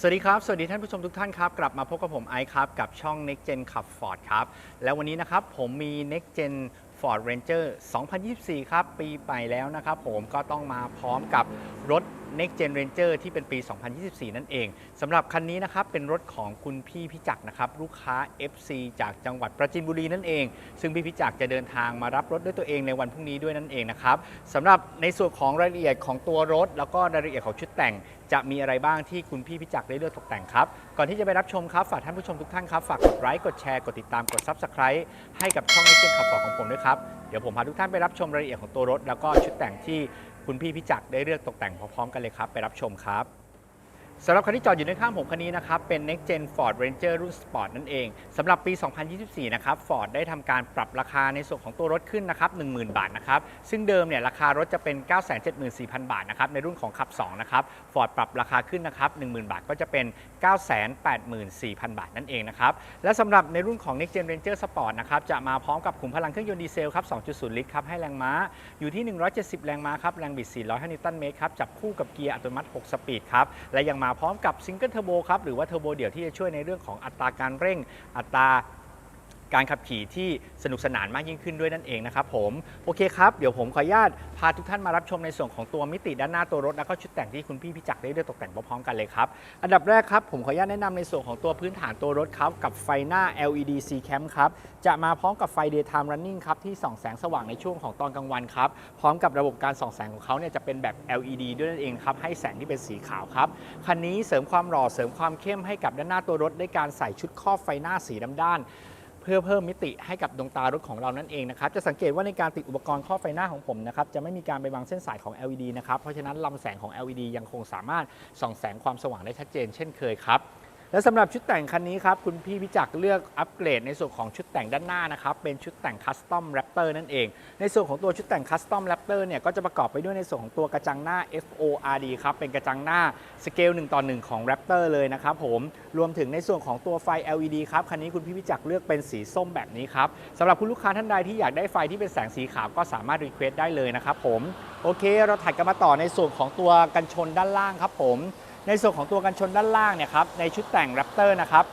สวัสดีครับ สวัสดีท่านผู้ชมทุกท่านครับ กลับมาพบกับผมไอซ์ครับ กับช่อง Next Gen ขับ Ford ครับ แล้ววันนี้นะครับ ผมมี Next Gen Ford Ranger 2024 ครับ ปีใหม่แล้วนะครับผมก็ต้องมาพร้อมกับรถ Next Gen Ranger ที่เป็นปี 2024 นั่นเองสำหรับคันนี้นะครับ เป็นรถของคุณพี่พิจักนะครับ ลูกค้า FC จากจังหวัดประจินบุรีนั่นเอง ซึ่งพี่พิจักจะเดินทางมารับรถด้วยตัวเองในวันพรุ่งนี้ด้วยนั่นเองนะครับสำหรับในส่วนของรายละเอียดของตัวรถ แล้วก็รายละเอียดของชุดแต่งจะมีอะไรบ้างที่คุณพี่พิจักได้เลือกตกแต่งครับ ก่อนที่จะไปรับชมครับ ฝากท่านผู้ชมทุกท่านครับ ฝากกดไลค์กดแชร์กดติดตามกด Subscribe ให้กับช่องไอเจนขับฟอของผมด้วยครับ เดี๋ยวผมพาทุกท่านไปรับชมรายละเอียดของตัวรถ แล้วก็ชุดแต่งที่คุณพี่พิจักได้เลือกตกแต่งพร้อมๆกันเลยครับ ไปรับชมครับ สำหรับคันที่จอดอยู่ในข้างผมคันนี้นะครับ เป็น Next Gen Ford Ranger รุ่น Sport นั่นเองสำหรับปี 2024 นะครับ Ford ได้ทำการปรับราคาในส่วนของตัวรถขึ้นนะครับ 10,000 บาทนะครับ ซึ่งเดิมเนี่ยราคารถจะเป็น 974,000 บาทนะครับ ในรุ่นของขับ 2 นะครับ Ford ปรับราคาขึ้นนะครับ 10,000 บาทก็จะเป็น 984,000 บาทนั่นเองนะครับ และสำหรับในรุ่นของ Next Gen Ranger Sport นะครับ จะมาพร้อมกับขุมพลังเครื่องยนต์ดีเซลครับ 2.0 ลิตรครับ ให้แรงม้าอยู่ที่ 170 แรงม้าครับ แรงบิด 400 นิวตันเมตรครับ จับคู่กับเกียร์อัตโนมัติ 6 สปีดครับ และยังมาพร้อมกับซิงเกิลเทอร์โบครับหรือว่าเทอร์โบเดี่ยวที่จะช่วยในเรื่องของอัตราการเร่ง อัตรา การขับขี่ที่สนุกสนานมากยิ่งขึ้นด้วยนั่นเองนะครับผมโอเคครับเดี๋ยวผมขออนุญาตพาทุกท่านมารับชมในส่วนของตัวมิติด้านหน้าตัวรถ แล้วก็ชุดแต่งที่คุณพี่พิจักรได้เลือกตกแต่งพร้อมๆกันเลยครับอันดับแรกครับผมขออนุญาตแนะนำในส่วนของตัวพื้นฐานตัวรถครับกับไฟหน้า LED C Cam ครับจะมาพร้อมกับไฟ Daytime Running ครับที่ส่องแสงสว่างในช่วงของตอนกลางวันครับพร้อมกับระบบการส่องแสงของเขาเนี่ยจะเป็นแบบ LED ด้วยนั่นเองครับให้แสงที่เป็นสีขาวครับคันนี้เสริมความหล่อเสริมความเข้มให้กับด้านหน้าตัวรถด้วยการใส่ชุดครอบไฟหน้าสีดำด้าน พื่อเพิ่มมิติให้กับดวงตารถของเรานั่นเองนะครับจะสังเกตว่าในการติดอุปกรณ์ครอบไฟหน้าของผมนะครับจะไม่มีการไปบังเส้นสายของ LED นะครับเพราะฉะนั้นลำแสงของ LED ยังคงสามารถส่องแสงความสว่างได้ชัดเจนเช่นเคยครับ และสำหรับชุดแต่งคันนี้ครับ คุณพี่พิจักเลือกอัปเกรดในส่วนของชุดแต่งด้านหน้านะครับ เป็นชุดแต่งคัสตอมแรปเตอร์นั่นเอง ในส่วนของตัวชุดแต่งคัสตอมแรปเตอร์เนี่ยก็จะประกอบไปด้วยในส่วนของตัวกระจังหน้า FORD ครับ เป็นกระจังหน้าสเกล1ต่อ1ของแรปเตอร์เลยนะครับผมรวมถึงในส่วนของตัวไฟ LED ครับ คันนี้คุณพี่พิจักเลือกเป็นสีส้มแบบนี้ครับสำหรับคุณลูกค้าท่านใดที่อยากได้ไฟที่เป็นแสงสีขาวก็สามารถรีเควสได้เลยนะครับผมโอเค เราถัดกันมาต่อในส่วนของตัวกันชนด้านล่างครับผม ในส่วนของตัวกันชนด้านล่างเนี่ยครับในชุดแต่งแรปเตอร์นะครับ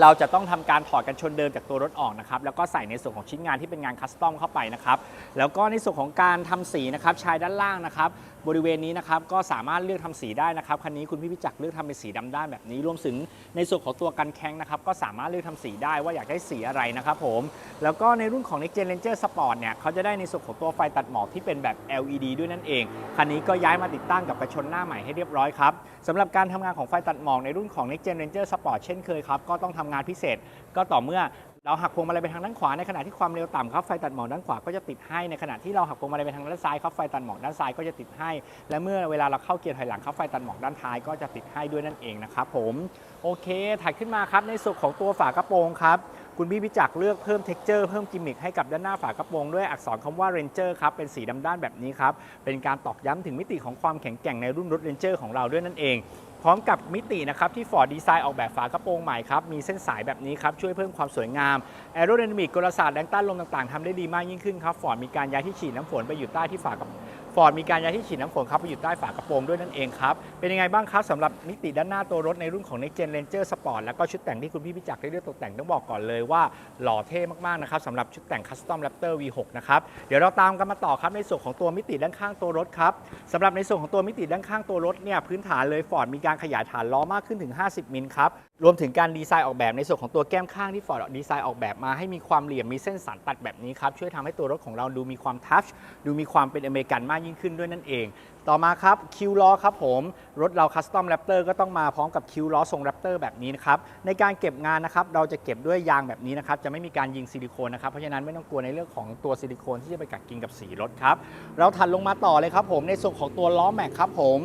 เราจะต้องทำการถอดกันชนเดิมจากตัวรถออกนะครับแล้วก็ใส่ในส่วนของชิ้นงานที่เป็นงานคัสตอมเข้าไปนะครับแล้วก็ในส่วนของการทำสีนะครับชายด้านล่างนะครับ บริเวณนี้นะครับก็สามารถเลือกทำสีได้นะครับคันนี้คุณพี่พิจักรเลือกทำเป็นสีดำด้านแบบนี้ รวมถึงในส่วนของตัวกันแข้งนะครับก็สามารถเลือกทำสีได้ว่าอยากได้สีอะไรนะครับผมแล้วก็ในรุ่นของ Next Gen Ranger Sport เนี่ยเขาจะได้ในส่วนของตัวไฟตัดหมอกที่เป็นแบบ LED ด้วยนั่นเองคันนี้ก็ย้ายมาติดตั้งกับกระชนหน้าใหม่ให้เรียบร้อยครับสำหรับการทำงานของไฟตัดหมอกในรุ่นของ Next Gen Ranger Sport เช่นเคยครับก็ต้องทำงานพิเศษก็ต่อเมื่อ เราหักพวงมาลัยไปทางด้านขวาในขณะที่ความเร็วต่ำครับไฟตัดหมอกด้านขวาก็จะติดให้ในขณะที่เราหักพวงมาลัยไปทางด้านซ้ายครับไฟตัดหมอกด้านซ้ายก็จะติดให้ และเมื่อเวลาเราเข้าเกียร์ถอยหลังครับไฟตัดหมอกด้านท้ายก็จะติดให้ด้วยนั่นเองนะครับผมโอเค ถัดขึ้นมาครับในส่วนของตัวฝากระโปรงครับ คุณพี่พิจักเลือกเพิ่ม t e x t อร์เพิ่มกิมมิคให้กับด้านหน้าฝากระโปรงด้วยอักษรคำว่า Ranger ครับ เป็นสีดำด้านแบบนี้ครับ เป็นการตอกย้ำถึงมิติของความแข็งแกร่งในรุ่นรถ Ranger ของเราด้วยนั่นเองพร้อมกับมิตินะครับที่ Ford ดีไซน์ออกแบบฝากระโปรงใหม่ครับ มีเส้นสายแบบนี้ครับ ช่วยเพิ่มความสวยงาม แอโร d y นามิกกลศาสตร์แรงต้านลมต่างๆทำได้ดีมากยิ่งขึ้นครับ Ford มีการย้ายที่ฉีดน้ำฝนไปอยู่ใต้ที่ฝากระ ฟอร์ดมีการย้ายที่ฉีดน้ำฝนครับไปอยู่ใต้ฝากระโปรงด้วยนั่นเองครับ เป็นยังไงบ้างครับสำหรับมิติด้านหน้าตัวรถในรุ่นของ Next Gen Ranger Sport แล้วก็ชุดแต่งที่คุณพี่พิจักได้เลือกตกแต่งต้องบอกก่อนเลยว่าหล่อเท่มากๆนะครับสำหรับชุดแต่ง Custom Raptor V6 นะครับเดี๋ยวเราตามกันมาต่อครับในส่วนของตัวมิติด้านข้างตัวรถครับสำหรับในส่วนของตัวมิติด้านข้างตัวรถเนี่ยพื้นฐานเลย Ford มีการขยายฐานล้อมากขึ้นถึง 50 มิลครับรวมถึงการดีไซน์ออกแบบในส่วนของตัวแก้มข้างที่ Ford ดีไซน์ออกแบบมาให้มีความเหลี่ยมมีเส้นสันตัดแบบนี้ครับช่วยทำให้ตัวรถของเราดูมีความทัชดูมีความเป็นอเมริกันมากยิ่งขึ้นด้วยนั่นเอง ต่อมาครับคิวล้อครับผม รถเราคัสตอมแรปเตอร์ก็ต้องมาพร้อมกับคิวล้อทรงแรปเตอร์แบบนี้นะครับ ในการเก็บงานนะครับ เราจะเก็บด้วยยางแบบนี้นะครับ จะไม่มีการยิงซิลิโคนนะครับ เพราะฉะนั้นไม่ต้องกลัวในเรื่องของตัวซิลิโคนที่จะไปกัดกินกับสีรถครับ เราถัดลงมาต่อเลยครับผมในส่วนของตัวล้อแม็กครับผม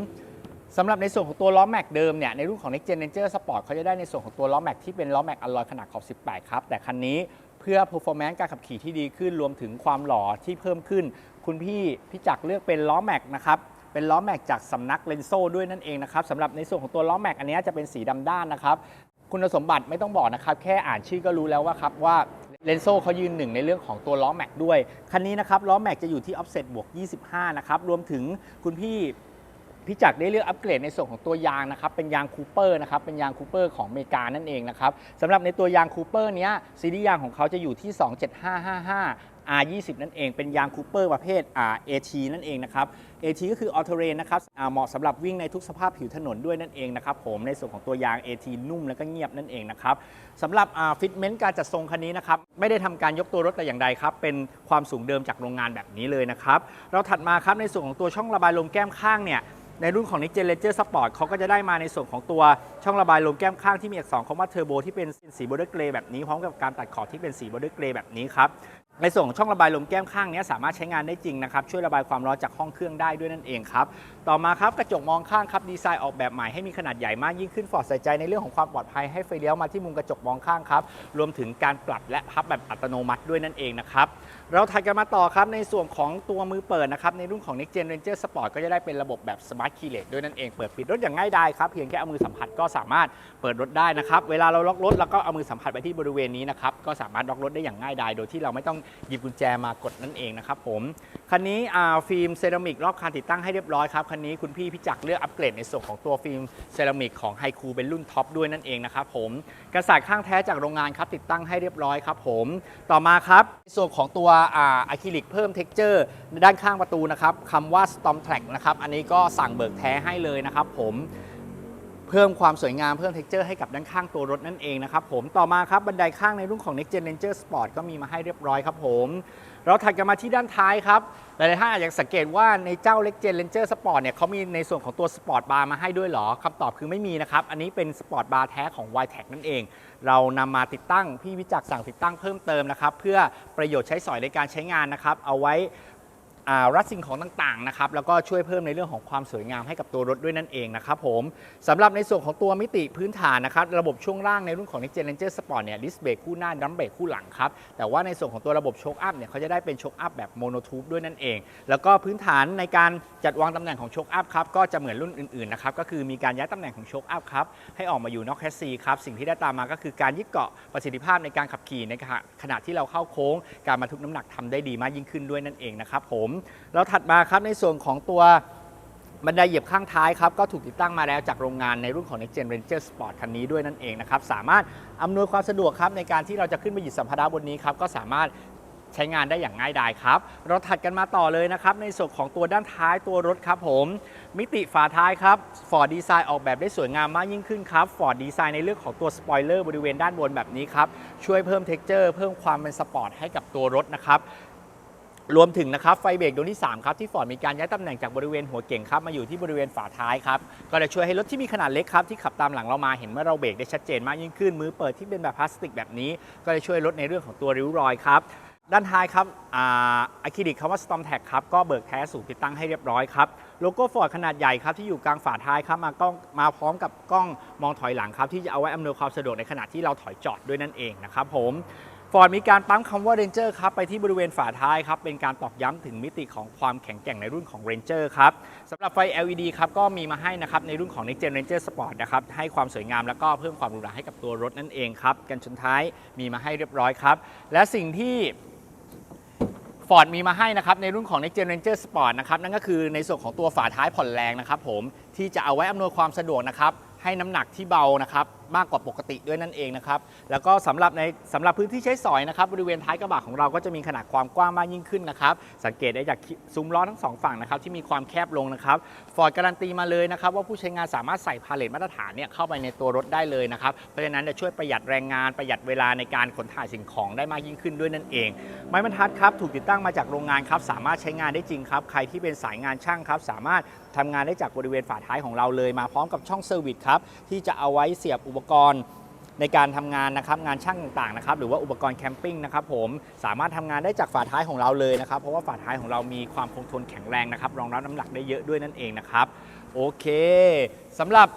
สำหรับในส่วนของตัวล้อแม็กเดิมเนี่ยในรุ่นของ Next Gen Ranger Sport เขาจะได้ในส่วนของตัวล้อแม็กที่เป็นล้อแม็กอลลอยขนาดขอบ 18 ครับ แต่คันนี้ เพื่อ performance การขับขี่ที่ดีขึ้น รวมถึงความหล่อที่เพิ่มขึ้น คุณพี่พี่จักรเลือกเป็นล้อแม็กนะครับเป็นล้อแม็กจากสำนักเลนโซด้วยนั่นเองนะครับสำหรับในส่วนของตัวล้อแม็กอันนี้จะเป็นสีดำด้านนะครับคุณสมบัติไม่ต้องบอกนะครับ แค่อ่านชื่อก็รู้แล้วว่าครับว่าเลนโซเขายืนหนึ่งในเรื่องของตัวล้อแม็กด้วย คันนี้นะครับล้อแม็กจะอยู่ที่ออฟเซตบวก 25 นะครับ รวมถึงคุณพี่ พี่จักรได้เลือกอัปเกรดในส่วนของตัวยางนะครับเป็นยางคูเปอร์นะครับเป็นยางคูเปอร์ของอเมริกานั่นเองนะครับสำหรับในตัวยางคูเปอร์เนี้ยซีรีส์ยางของเขาจะอยู่ที่ 27555 R20 นั่นเองเป็นยางคูเปอร์ประเภท R AT นั่นเองนะครับ AT ก็คือ All Terrain นะครับเหมาะสำหรับวิ่งในทุกสภาพผิวถนนด้วยนั่นเองนะครับผมในส่วนของตัวยาง AT นุ่มแล้วก็เงียบนั่นเองนะครับสำหรับฟิตเมนต์การจัดทรงคันนี้นะครับไม่ได้ทำการยกตัวรถแต่อย่างใดครับเป็นความสูงเดิมจากโรงงานแบบนี้เลยนะครับเราถัดมาครับในส่วนของตัวช่องระบายลมแก้มข้างเนี่ย ในรุ่นของ Next Gen Ranger Sport เขาก็จะได้มาในส่วนของตัวช่องระบายลมแก้มข้างที่มีอักษรคำว่าเทอร์โบที่เป็นสีบอร์เดอร์เกรย์แบบนี้พร้อมกับการตัดขอบที่เป็นสีบอร์เดอร์เกรย์แบบนี้ครับในส่วนของช่องระบายลมแก้มข้างนี้สามารถใช้งานได้จริงนะครับช่วยระบายความร้อนจากห้องเครื่องได้ด้วยนั่นเองครับต่อมาครับกระจกมองข้างครับดีไซน์ออกแบบใหม่ให้มีขนาดใหญ่มากยิ่งขึ้นฟอร์ดใส่ใจในเรื่องของความปลอดภัยให้ไฟเลี้ยวมาที่มุมกระจกมองข้างครับรวมถึงการปรับและพับแบบอัตโนมัติด้วยนั่นเองนะครับเราถัดกันมาต่อครับในส่วนของตัวมือเปิดนะครับในรุ่นของ Next Gen Ranger Sport ก็จะได้เป็นระบบแบบ Smart Keyless ด้วยนั่นเองเปิดปิดรถอย่างง่ายดายครับเพียงแค่เอามือสัมผัสก็สามารถเปิดรถได้นะครับเวลาเราล็อกรถแล้วก็เอามือสัมผัสไปที่บริเวณนี้นะครับก็สามารถล็อกรถได้อย่างง่ายดายโดยที่เราไม่ต้องหยิบกุญแจมากดนั่นเองนะครับผม คันนี้ฟิล์มเซรามิกรอบคันติดตั้งให้เรียบร้อยครับ คันนี้คุณพี่พิจักเลือกอัปเกรดในส่วนของตัวฟิล์มเซรามิกของไฮคูเป็นรุ่นท็อปด้วยนั่นเองนะครับผมกระสายข้างแท้จากโรงงานครับติดตั้งให้เรียบร้อยครับผมต่อมาครับในส่วนของตัวอ่าอะคริลิกเพิ่มเท็กเจอร์ด้านข้างประตูนะครับคำว่า Storm Track นะครับอันนี้ก็สั่งเบิกแท้ให้เลยนะครับผม เพิ่มความสวยงามเพิ่มเท็กเจอร์ให้กับด้านข้างตัวรถนั่นเองนะครับผมต่อมาครับบันไดข้างในรุ่นของ Next Gen Ranger Sport ก็มีมาให้เรียบร้อยครับผม เราถัดกันมาที่ด้านท้ายครับหลายๆท่านอาจจะสังเกตว่าในเจ้า Next Gen Ranger Sport เนี่ยเขามีในส่วนของตัว Sport Bar มาให้ด้วยเหรอคำตอบคือไม่มีนะครับ อันนี้เป็น Sport Bar แท้ของ y t e c นั่นเอง เรานำมาติดตั้งพี่วิจักสั่งติดตั้งเพิ่มเติมนะครับเพื่อประโยชน์ใช้สอยในการใช้งานนะครับเอาไว้ รัดสิ่งของต่างๆนะครับแล้วก็ช่วยเพิ่มในเรื่องของความสวยงามให้กับตัวรถด้วยนั่นเองนะครับผมสำหรับในส่วนของตัวมิติพื้นฐานนะครับระบบช่วงล่างในรุ่นของ Next Gen Ranger Sport เนี่ยดิสเบรกคู่หน้าดัมเบรกคู่หลังครับแต่ว่าในส่วนของตัวระบบโชคอัพเนี่ยเขาจะได้เป็นโชคอัพแบบโมโนทูบด้วยนั่นเอง แล้วก็พื้นฐานในการจัดวางตำแหน่งของโชคอัพครับก็จะเหมือนรุ่นอื่นๆนะครับก็คือมีการย้ายตำแหน่งของโชคอัพครับให้ออกมาอยู่นอกแคสซีครับสิ่งที่ได้ตามมาก็คือการยึดเกาะประสิทธิภาพในการขับขี่ในขณะที่เราเข้าโค้ง การบรรทุกน้ำหนักทำได้ดีมากยิ่งขึ้นด้วยนั่นเองนะครับผมเราถัดมาครับในส่วนของตัวบันไดเหยียบข้างท้ายครับก็ถูกติดตั้งมาแล้วจากโรงงานในรุ่นของ Next Gen Ranger Sport คันนี้ด้วยนั่นเองนะครับสามารถอำนวยความสะดวกครับในการที่เราจะขึ้นไปหยิบสัมภาระบนนี้ครับก็สามารถใช้งานได้อย่างง่ายดายครับ เราถัดกันมาต่อเลยนะครับ ในส่วนของตัวด้านท้ายตัวรถครับผม มิติฝาท้ายครับ Ford ดีไซน์ออกแบบได้สวยงามมากยิ่งขึ้นครับ Ford ดีไซน์ในเรื่องของตัวสปอยเลอร์บริเวณด้านบนแบบนี้ครับ ช่วยเพิ่มเท็กเจอร์เพิ่มความเป็นสปอร์ตให้กับตัวรถนะครับ รวมถึงนะครับไฟเบรกดวงที่ 3 ครับ ที่ฟอร์ดมีการย้ายตำแหน่งจากบริเวณหัวเก่งครับ มาอยู่ที่บริเวณฝาท้ายครับ ก็จะช่วยให้รถที่มีขนาดเล็กครับ ที่ขับตามหลังเรามาเห็นว่าเราเบรกได้ชัดเจนมากยิ่งขึ้น มือเปิดที่เป็นแบบพลาสติกแบบนี้ ก็จะช่วยลดในเรื่องของตัวริ้วรอยครับด้านท้ายครับอะคริลิกคำว่า Storm Tag ครับ ก็เบิกแท้สูงติดตั้งให้เรียบร้อยครับ โลโก้ฟอร์ดขนาดใหญ่ครับ ที่อยู่กลางฝาท้ายครับ มากล้องมาพร้อมกับกล้องมองถอยหลังครับ ที่จะเอาไว้อำนวยความสะดวกในขณะที่เราถอยจอดด้วยนั่นเองนะครับผม ฟอร์ดมีการปั๊มคำว่า Ranger ครับไปที่บริเวณฝาท้ายครับเป็นการตอกย้ำถึงมิติของความแข็งแกร่งในรุ่นของ Ranger ครับสำหรับไฟ LED ครับก็มีมาให้นะครับในรุ่นของ Next Gen Ranger Sport นะครับให้ความสวยงามแล้วก็เพิ่มความหรูหราให้กับตัวรถนั่นเองครับกันชนท้ายมีมาให้เรียบร้อยครับ และสิ่งที่ฟอร์ดมีมาให้นะครับในรุ่นของ Next Gen Ranger Sport นะครับนั่นก็คือในส่วนของตัวฝาท้ายผ่อนแรงนะครับผมที่จะเอาไว้อำนวยความสะดวกนะครับ ให้น้ำหนักที่เบานะครับมากกว่าปกติด้วยนั่นเองนะครับแล้วก็สำหรับในสำหรับพื้นที่ใช้สอยนะครับบริเวณท้ายกระบะของเราก็จะมีขนาดความกว้างมากยิ่งขึ้นนะครับสังเกตได้จากซุ้มล้อทั้งสองฝั่งนะครับที่มีความแคบลงนะครับฟอร์ดการันตีมาเลยนะครับว่าผู้ใช้งานสามารถใส่พาเลทมาตรฐานเนี่ยเข้าไปในตัวรถได้เลยนะครับเพราะฉะนั้นจะช่วยประหยัดแรงงานประหยัดเวลาในการขนถ่ายสิ่งของได้มากยิ่งขึ้นด้วยนั่นเอง ไม้บรรทัดครับถูกติดตั้งมาจากโรงงานครับสามารถใช้งานได้จริงครับใครที่เป็นสายงานช่างครับสามารถ ทำงานได้จากบริเวณฝาท้ายของเราเลยมาพร้อมกับช่องเซอร์วิสครับที่จะเอาไว้เสียบอุปกรณ์ในการทำงานนะครับงานช่างต่างๆนะครับหรือว่าอุปกรณ์แคมปิ้งนะครับผมสามารถทำงานได้จากฝาท้ายของเราเลยนะครับ เพราะว่าฝาท้ายของเรามีความคงทนแข็งแรงนะครับรองรับน้ำหนักได้เยอะด้วยนั่นเองนะครับโอเคสำหรับ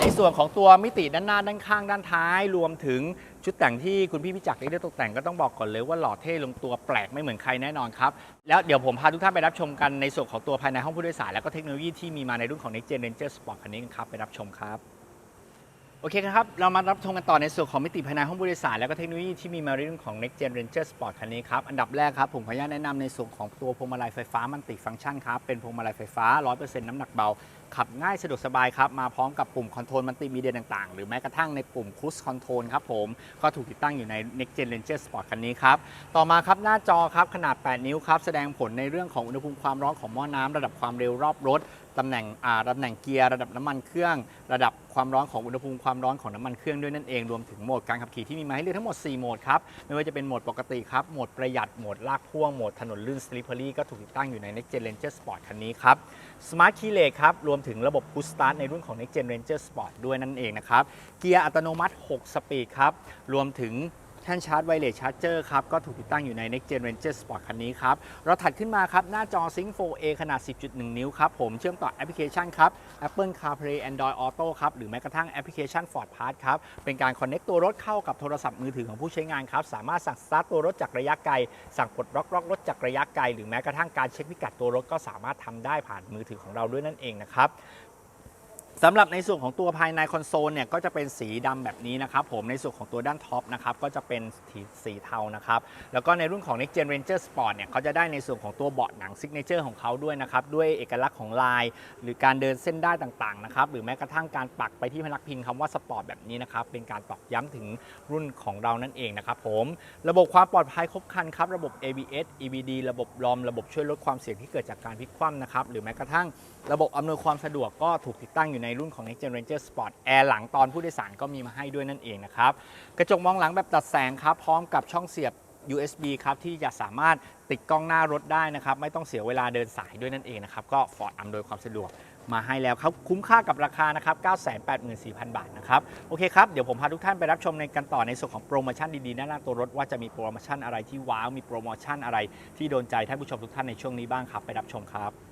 ในส่วนของตัวมิติด้านหน้าด้านข้างด้านท้าย รวมถึงชุดแต่งที่คุณพี่พิจักรได้เลือกตกแต่งก็ต้องบอกก่อนเลยว่าหล่อเท่ลงตัวแปลกไม่เหมือนใครแน่นอนครับ แล้วเดี๋ยวผมพาทุกท่านไปรับชมกันในส่วนของตัวภายในห้องผู้โดยสารแล้วก็เทคโนโลยีที่มีมาในรุ่นของ Next Gen Ranger Sport คันนี้กันครับไปรับชมครับโอเคครับ เรามารับชมกันต่อในส่วนของมิติภายในห้องผู้โดยสารแล้วก็เทคโนโลยีที่มีมาในเรื่องของ Next Gen Ranger Sport คันนี้ครับ อันดับแรกครับ ผมขออนุญาตแนะนำในส่วนของตัวพวงมาลัยไฟฟ้ามันติฟังก์ชันครับ เป็นพวงมาลัยไฟฟ้า 100%น้ำหนักเบาขับง่ายสะดวกสบายครับ มาพร้อมกับปุ่มคอนโทรลมัลติมีเดียต่างๆ หรือแม้กระทั่งในปุ่ม Cruise Control ครับผม ก็ถูกติดตั้งอยู่ใน Next Gen Ranger Sport คันนี้ครับ ต่อมาครับหน้าจอครับขนาด 8 นิ้วครับ แสดงผลในเรื่องของอุณหภูมิความร้อนของหม้อน้ำระดับความเร็วรอบรถตำแหน่งอ่าตำแหน่งเกียร์ระดับน้ำมันเครื่อง ระดับความร้อนของอุณหภูมิความร้อนของน้ำมันเครื่องด้วยนั่นเองรวมถึงโหมดการขับขี่ที่มีมาให้เลือกทั้งหมด 4 โหมดครับ ไม่ว่าจะเป็นโหมดปกติครับ โหมดประหยัดโหมดลากพ่วงโหมดถนนลื่น slippery ก็ถูกติดตั้งอยู่ใน Next Gen Ranger Sport คันนี้ครับ Smart Key Lane ครับรวมมถึงระบบ Push Start ในรุ่นของ Next Gen Ranger Sport ด้วยนั่นเองนะครับ เกียร์อัตโนมัติ 6 สปีดครับ รวมถึง แท่นชาร์จไวเลสชาร์จเจอร์ครับ ก็ถูกติดตั้งอยู่ใน Next Gen Ranger Sport คันนี้ครับ เราถัดขึ้นมาครับ หน้าจอ Sync 4A ขนาด 10.1 นิ้วครับ ผมเชื่อมต่อแอปพลิเคชันครับ Apple CarPlay Android Auto ครับ หรือแม้กระทั่งแอปพลิเคชัน Ford Pass ครับ เป็นการ connect ตัวรถเข้ากับโทรศัพท์มือถือของผู้ใช้งานครับ สามารถสั่งสตาร์ทตัวรถจากระยะไกล สั่งปลดล็อกล็อกรถจากระยะไกล หรือแม้กระทั่งการเช็คพิกัดตัวรถก็สามารถทำได้ผ่านมือถือของเราด้วยนั่นเองนะครับ สำหรับในส่วนของตัวภายในคอนโซลเนี่ยก็จะเป็นสีดำแบบนี้นะครับผมในส่วนของตัวด้านท็อปนะครับก็จะเป็นสีสีเทานะครับแล้วก็ในรุ่นของ Next Gen Ranger Sport เนี่ยเขาจะได้ในส่วนของตัวเบาะหนังซิกเนเจอร์ของเขาด้วยนะครับด้วยเอกลักษณ์ของลาย หรือการเดินเส้นได้ายต่างๆนะครับหรือแม้กระทั่งการปักไปที่พนักพิงคำว่าสปอร์ตแบบนี้นะครับเป็นการตอกย้ำถึงรุ่นของเรานั่นเองนะครับผมระบบความปลอดภัยครบครันครับระบบ ABS EBD ระบบลอมระบบช่วยลดความเสี่ยงที่เกิดจากการพลิกคว่ำนะครับหรือแม้กระทั่ง ระบบอำนวยความสะดวกก็ถูกติดตั้งอยู่ในรุ่นของ Next Gen Ranger Sport แอร์หลังตอนผู้โดยสารก็มีมาให้ด้วยนั่นเองนะครับ กระจกมองหลังแบบตัดแสงครับ พร้อมกับช่องเสียบ USB ครับที่จะสามารถติดกล้องหน้ารถได้นะครับ ไม่ต้องเสียเวลาเดินสายด้วยนั่นเองนะครับ ก็ฟอร์ดอำนวยความสะดวกมาให้แล้วครับ คุ้มค่ากับราคานะครับ 984,000 บาทนะครับ โอเคครับ เดี๋ยวผมพาทุกท่านไปรับชมในกันต่อในส่วนของโปรโมชั่นดีๆด้านหน้าตัวรถว่าจะมีโปรโมชั่นอะไรที่ว้าว มีโปรโมชั่นอะไรที่โดนใจท่านผู้ชมทุกท่านในช่วงนี้บ้างครับ ไปรับชมครับ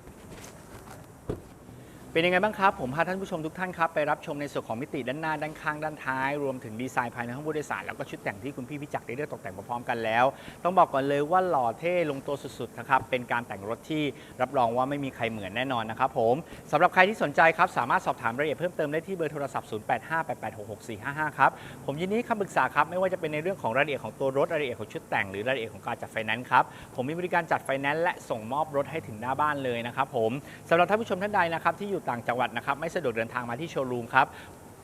เป็นยังไงบ้างครับ ผมพาท่านผู้ชมทุกท่านครับ ไปรับชมในส่วนของมิติด้านหน้า ด้านข้าง ด้านท้าย รวมถึงดีไซน์ภายในห้องผู้โดยสาร แล้วก็ชุดแต่งที่คุณพี่พิจักรได้เลือกตกแต่งมาพร้อมกันแล้ว ต้องบอกก่อนเลยว่าหล่อเท่ลงตัวสุดๆนะครับ เป็นการแต่งรถที่รับรองว่าไม่มีใครเหมือนแน่นอนนะครับผมสำหรับใครที่สนใจครับ สามารถสอบถามรายละเอียดเพิ่มเติมได้ที่เบอร์โทรศัพท์ 0858866455 ครับ ผมยินดีให้คำปรึกษาครับ ไม่ว่าจะเป็นในเรื่องของรายละเอียดของตัวรถ รายละเอียดของชุดแต่ง หรือรายละเอียดของการจัดไฟแนนซ์ครับ ผมมีบริการจัดไฟแนนซ์และส่งมอบรถให้ถึงหน้าบ้านเลยนะครับผมสำหรับท่านผู้ชมท่านใดนะครับที่อยู่ต่างจังหวัดนะครับ ไม่สะดวกเดินทางมาที่โชว์รูมครับ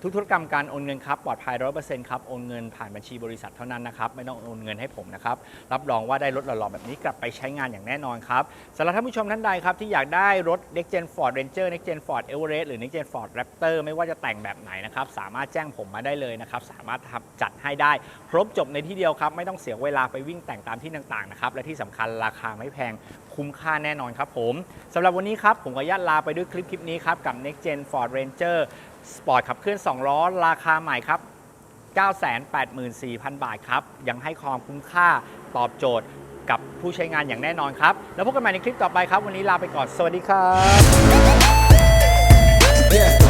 ทุกธุรกรรมการโอนเงินครับปลอดภัย100%ครับโอนเงินผ่านบัญชีบริษัทเท่านั้นนะครับไม่ต้องโอนเงินให้ผมนะครับรับรองว่าได้รถหล่อๆแบบนี้กลับไปใช้งานอย่างแน่นอนครับสำหรับท่านผู้ชมท่านใดครับที่อยากได้รถ Next Gen Ford Ranger Next Gen Ford Everest หรือ Next Gen Ford Raptor ไม่ว่าจะแต่งแบบไหนนะครับสามารถแจ้งผมมาได้เลยนะครับสามารถจัดให้ได้ครบจบในที่เดียวครับไม่ต้องเสียเวลาไปวิ่งแต่งตามที่ต่างๆนะครับและที่สำคัญราคาไม่แพงคุ้มค่าแน่นอนครับผมสำหรับวันนี้ครับผมขออนุญาตลาไปด้วยคลิปคลิปนี้ครับกับ Next Gen Ford Ranger สปอร์ตขับเคลื่อน 2 ล้อ ราคาใหม่ครับ 984,000 บาทครับ ยังให้ความคุ้มค่าตอบโจทย์กับผู้ใช้งานอย่างแน่นอนครับ แล้วพบกันใหม่ในคลิปต่อไปครับ วันนี้ลาไปก่อน สวัสดีครับ yeah.